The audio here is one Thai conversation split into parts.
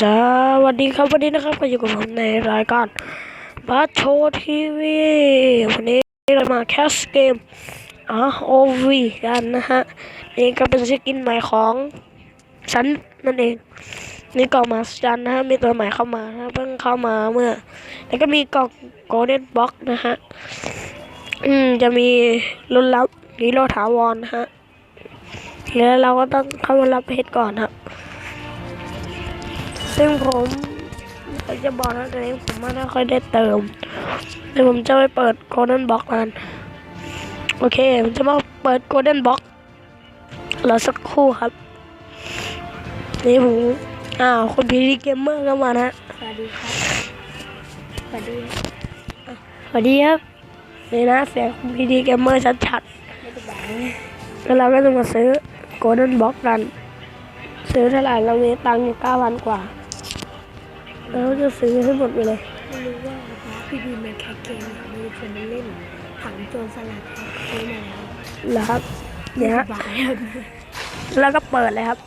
สวัสดีครับวันนี้นะครับก็อยู่กับผมในรายการบัตโชทีวีวันนี้เรามาแคสเกม ROV กันนะฮะนี่ก็เป็นสกินใหม่ของฉันนั่นเองนี่กล่องมาสจันนะฮะมีตัวใหม่เข้ามานะเพิ่งเข้ามาเมื่อ แล้วก็มีกล่องโกลเด้นบ็อกนะฮะอืมจะมีรุ่นลับนีโรถาวรนะฮะแล้วเราก็ต้องเข้ามารับเพชรก่อนครับ ซึ่งผมอยากจะบอกนะตอนนี้ผมไม่ค่อยได้เติมเดี๋ยวผมจะไปเปิด Golden Box กันโอเคผมจะมาเปิด Golden Box รอสักครู่ครับนี่ผมอ้าวคุณพีดีเกมเมอร์ก็มานะสวัสดีครับสวัสดีสวัสดีครับนี่นะเสียงคุณพีดีเกมเมอร์ชัดไม่เป็นไรๆแล้วเราก็จะมาซื้อ Golden Box กันซื้อเท่าไหร่เรามีตังค์อยู่เก้าพันกว่า เราจะซื้อให้หมดไปเลยไม่รู้ว่าพี่ดีมาแคสเกมเนี่ยมีคนมาเล่นถังโจรสลัดแคสเกมมาแล้วเหรอครับเนี่ยฮะบายครับแล้วก็เปิดเลยครับ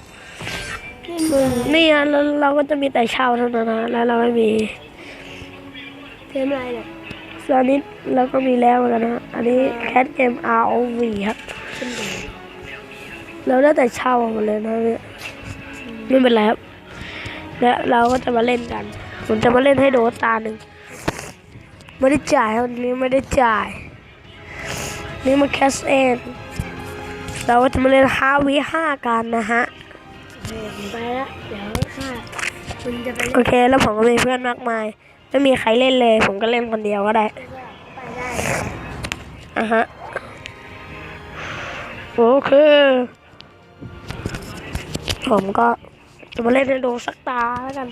นี่ฮะแล้วเราก็จะมีแต่เช่าเท่านั้นนะแล้วเราไม่มีเกมอะไรเนี่ยส่วนนี้เราก็มีแล้วเหมือนกันนะอันนี้แคทเกม ROV ครับขึ้นเดยเราได้แต่เช่าหมดเลยนะเนี่ยไม่เป็นไรครับ และเราก็จะมาเล่นกัน ผมจะมาเล่นให้ดูตาหนึ่งไม่ได้จ่ายครับวันนี้ไม่ได้จ่าย นี่มันแคสเองเราก็จะมาเล่น5วิ5กันนะฮะโอเคผมไปละเดี๋ยวค่ะคุณจะไปโอเคแล้วผมก็มีเพื่อนมากมาย ไม่มีใครเล่นเลย ผมก็เล่นคนเดียวก็ได้ไปได้ครับอะฮะโอเคผมก็ จะมาเล่นให้ดูสักตาแล้วกัน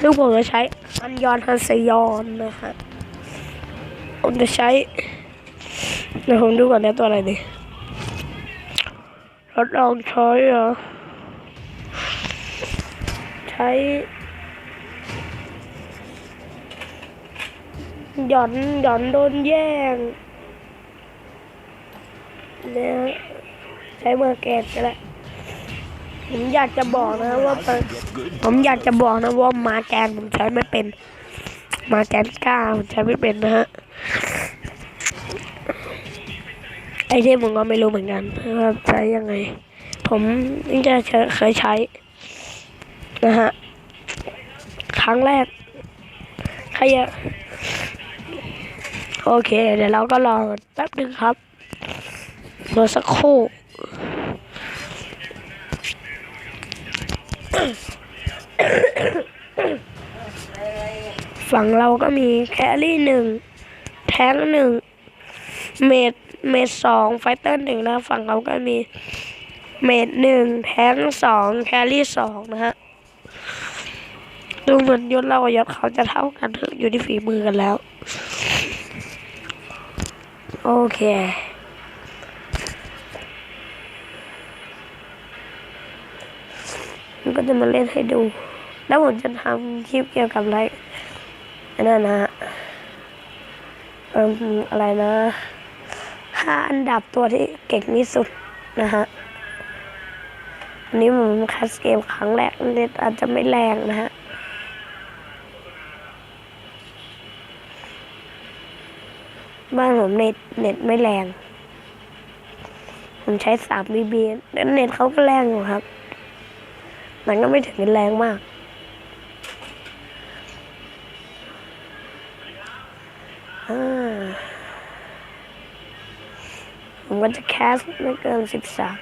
ซึ่งผมจะใช้อันยอนฮันเซยอนนะฮะผมจะใช้เดี๋ยวผมดูก่อนนะตัวอะไรดีทดลองใช้เหรอใช้หย่อนหย่อนโดนแย่งเนี่ยใช้เมอร์เกตก็ได้ ผมอยากจะบอกนะว่าผมอยากจะบอกนะว่ามาแกนผมใช้ไม่เป็น มาแกนก้าผมใช้ไม่เป็นนะฮะไอเทมผมก็ไม่รู้เหมือนกันว่าใช้ยังไง ผมนี่จะเคยใช้ นะฮะ ครั้งแรกใครอะโอเค เดี๋ยวเราก็รอแป๊บหนึ่งครับรอสักครู่ ฝั่งเราก็มีแครี่หนึ่งแท้งหนึ่งเมดเมดสองไฟเตอร์หนึ่งแล้วฝั่งเขาก็มีเมดหนึ่งแท้งสองแครี่สองนะฮะดูเหมือนยศเรากับยศเขาจะเท่ากันถอะอยู่ที่ฝีมือกันแล้ว โอเค มันก็จะมาเล่นให้ดู แล้วผมจะทำคลิปเกี่ยวกับอะไรอันนั้นนะฮะเอ่มอะไรนะห้าอันดับตัวที่เก่งที่สุดนะฮะอันนี้ผมคัสเกมครั้งแรกเน็ตอาจจะไม่แรงนะฮะบ้านผมเน็ตเน็ตไม่แรง ผมใช้สามบีบีแล้วเน็ตเขาก็แรงอยู่ครับ มันก็ไม่ถึงกับแรงมาก ผมก็จะแคสไม่เกินสิบสาม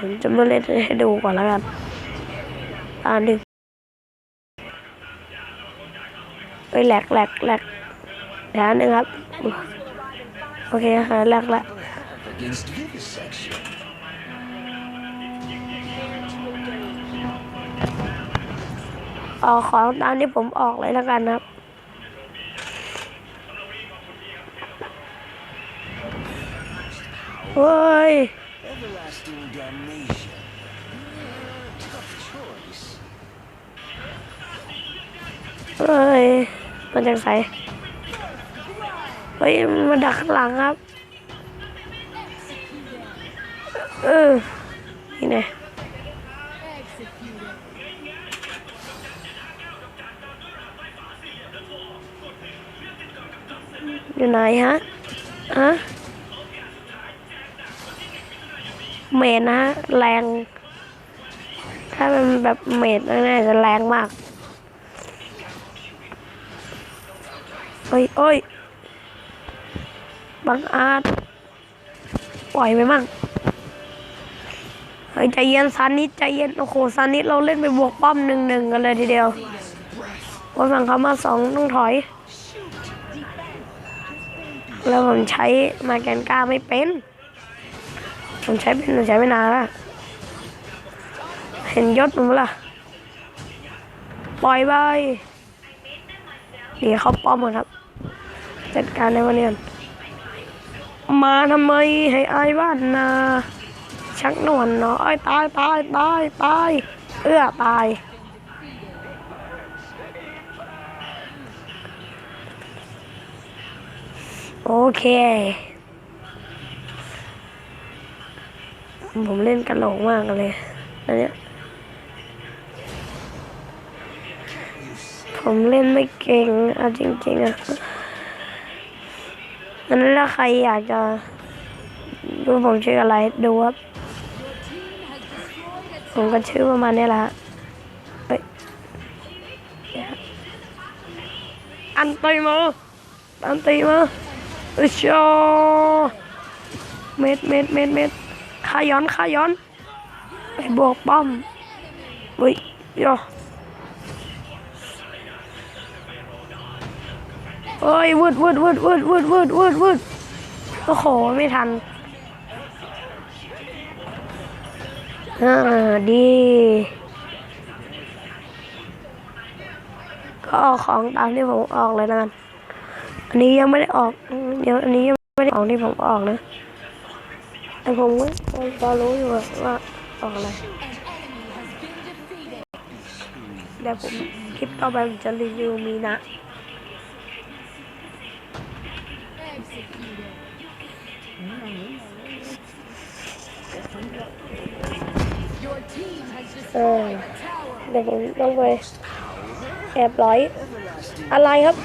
ผมจะมาเล่นให้ดูก่อนแล้วกันตาหนึ่งเอ้ยแหลกแหลกแหลกเดี๋ยวหนึ่งครับ โอเคค่ะแรกละออกของตามที่ผมออกเลยแล้วกันครับโอ้ยเอ้ย มันจังไส เฮ้ยมันมาดักข้างหลังครับ เออ นี่ไงอยู่ไหนฮะฮะเมดนะฮะแรง ถ้ามันแบบเมดน่าจะแรงมาก โอ้ยโอ้ย บังอาจปล่อยไปมั่งเฮ้ยใจเย็นซันนิดใจเย็นโอ้โหซันนิดเราเล่นไปบวกป้อมหนึ่งหนึ่งกันเลยทีเดียววันฝั่งเขามาสองต้องถอย แล้วผมใช้มาแกนก้าไม่เป็น ผมใช้เป็นผมใช้ไม่นานล้วเห็นยศผมล่ะปล่อยไปเดี๋ยวเขาป้อมก่อนครับ จัดการในวันนี้ก่อน มาทำไมให้อายบ้านนา ชักหนวนเนาะไอ้ยตายตายตายตายเอื้อตาย โอเค ผมเล่นกันโหลกมากเลยอันเนี้ยผมเล่นไม่เก่งอาจริงๆอะ งั้นถ้าใครอยากจะดูผมชื่ออะไรดูครับ ผมก็ชื่อประมาณนี้แหละอันตีมาอันตีมาอุชอเม็ดเม็ดเม็ดเม็ดขาย้อนขาย้อนไปบวกป้อมเฮ้ยโย เอ้ยวืดวืดวืดวืดวืดวืดวืดวืดโอ้โห ไม่ทันอ่าดีก็ออกของตามที่ผมออกเลยนะกันอันนี้ยังไม่ได้ออกเดี๋ยวอันนี้ยังไม่ได้ออกที่ผมออกนะแต่ผมก็พอรู้อยู่ว่าออกอะไรเดี๋ยวผมคลิปต่อไปผมจะรีวิวมีนะ ออเดี๋ยวผมต้องไปแอบร้อยอะไรครับ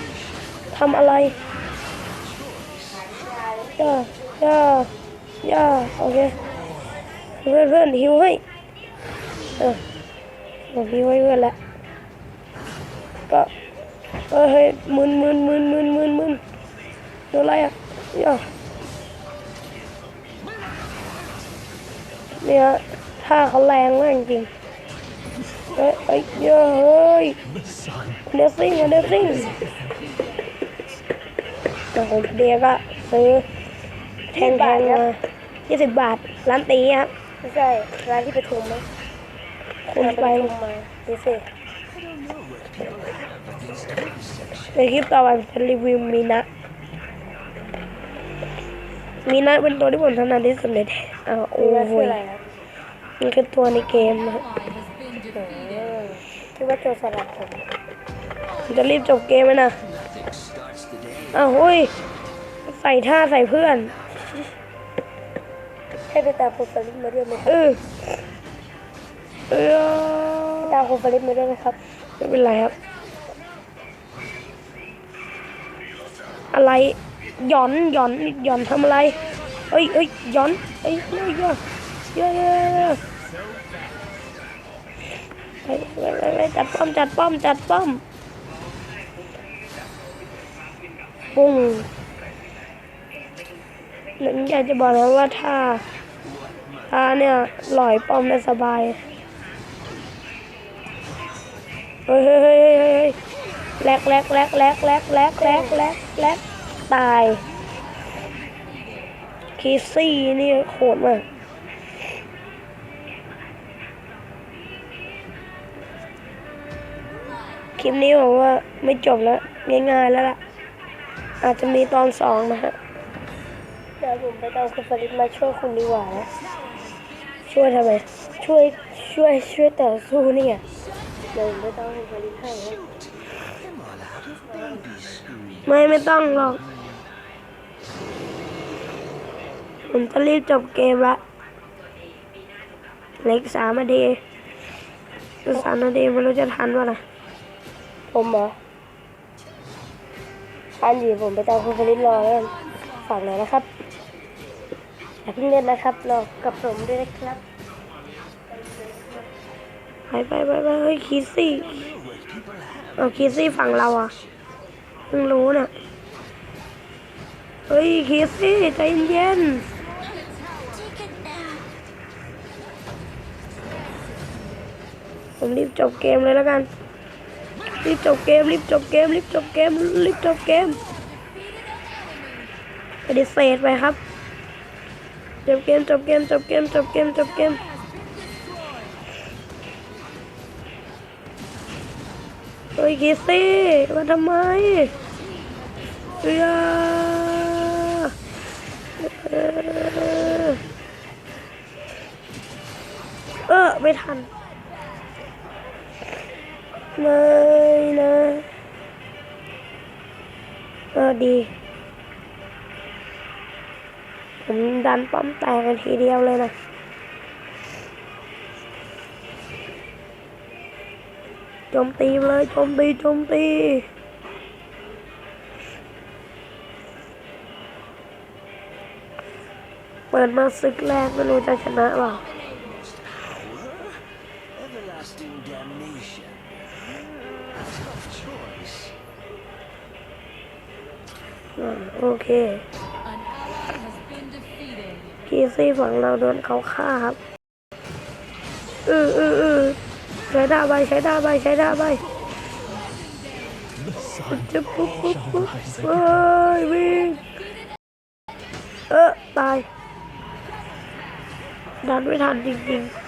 ทำอะไรย่าย่าย่าโอเคเพื่อนเพื่อนหิวให้เออผมหิวให้เพื่อนแล้วก็เออเฮ้ยมึนมึนมึนมึนมึนมึนตัวอะไรอะย่าเนี่ยท่าเขาแรงมากจริง เอ้ยเอ้ยเยอะเฮ้ยเดซซิ่งเดซซิ่งแต่ผมเดียก็ซื้อแทงแทงมายี่สิบบาท ร้านตีครับ ไม่ใช่ ร้านที่ปทุมไหมคุณไปปทุมมาดูสิในคลิปต่อไปผมจะรีวิวมีนะ มีนะเป็นตัวที่ผมถนัดที่สุดในแท้อ้าวโอ้ดูว่าโหคืออะไรครับมันคือตัวในเกมนะอืม คิดว่าโจรสลัดผมผมจะรีบจบเกมไหมนะ Starts the day. อ้าวเฮ้ย ใส่ท่าใส่เพื่อน ให้ไปตามโคฟาริสมาด้วยไหมครับเออเออตามโคฟาริสมาด้วยไหมครับ ไม่เป็นไรครับ อะไรหย่อนหย่อนหย่อนทำอะไรเอ้ยเอ้ยหย่อนเอ้ยเอ้ยเยอะเยอะเยอะเยอะไปไปไปไป จัดป้อมจัดป้อมจัดป้อมปุ้งหนึ่งอยากจะบอกนะว่าถ้าถ้าเนี่ยลอยป้อมได้สบายเฮ้ยเฮ้ยเฮ้ยเฮ้ยเฮ้ยแลกแลกแลกแลกแลกแลกแลกแลกแลกตายคีซี่นี่โหดมาก คลิปนี้ผมว่าไม่จบแล้ว ง่ายๆแล้วล่ะ อาจจะมีตอนสองนะฮะ เดี๋ยวผมไปตามโคฟริสมาช่วยคุณดีกว่านะ ช่วยทำไม ช่วย ช่วย ช่วยต่อสู้นี่ไงเดี๋ยวผมไปตามโคฟริสให้นะไม่ไม่ต้องหรอก ผมจะรีบจบเกมละเล็กสามนาทีสามนาทีไม่รู้จะทันวะนะ ผมเหรออันดีผมไปตามคุณคลิตรอแล้วกันฝากหน่อยนะครับอย่าเพิ่งเล่นนะครับรอกับผมด้วยนะครับไปไปไปไปเฮ้ยคีซี่เอาคีซี่ฝั่งเราอะเพิ่งรู้น่ะเฮ้ยคีซี่ใจเย็นผมรีบจบเกมเลยแล้วกัน รีบจบเกมรีบจบเกมรีบจบเกมรีบจบเกมปฏิเสธไปครับจบเกมจบเกมจบเกมจบเกมจบเกมเฮ้ยคิสซี่มาทำไมเรือเออเออไม่ทัน ไม่นะเออดี ผมดันป้อมแตกกันทีเดียวเลยนะจมตีเลยจมตีจมตีเปิดมาศึกแรกไม่รู้จะชนะเปล่า Everlasting damnation. Tough choice. อ่า โอเคพีซี่ฝั่งเราโดนเขาฆ่าครับอืออืออือใช้ดาใบใช้ดาใบใช้ดาใบจะปุ๊บปุ๊บปุ๊บเฮ้ยวิ่งเออตายดันไม่ทันจริงๆ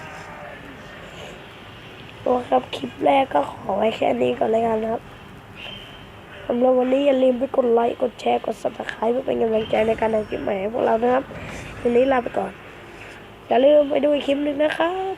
โอเคครับ คลิปแรกก็ขอไว้แค่นี้ก่อนเลยกันครับสำหรับวันนี้อย่าลืมไปกดไลค์ กดแชร์ กดซับสไครป์เพื่อเป็นกำลังใจในการทำคลิปใหม่ให้พวกเรานะครับ วันนี้ลาไปก่อน อย่าลืมไปดูอีกคลิปหนึ่งนะครับ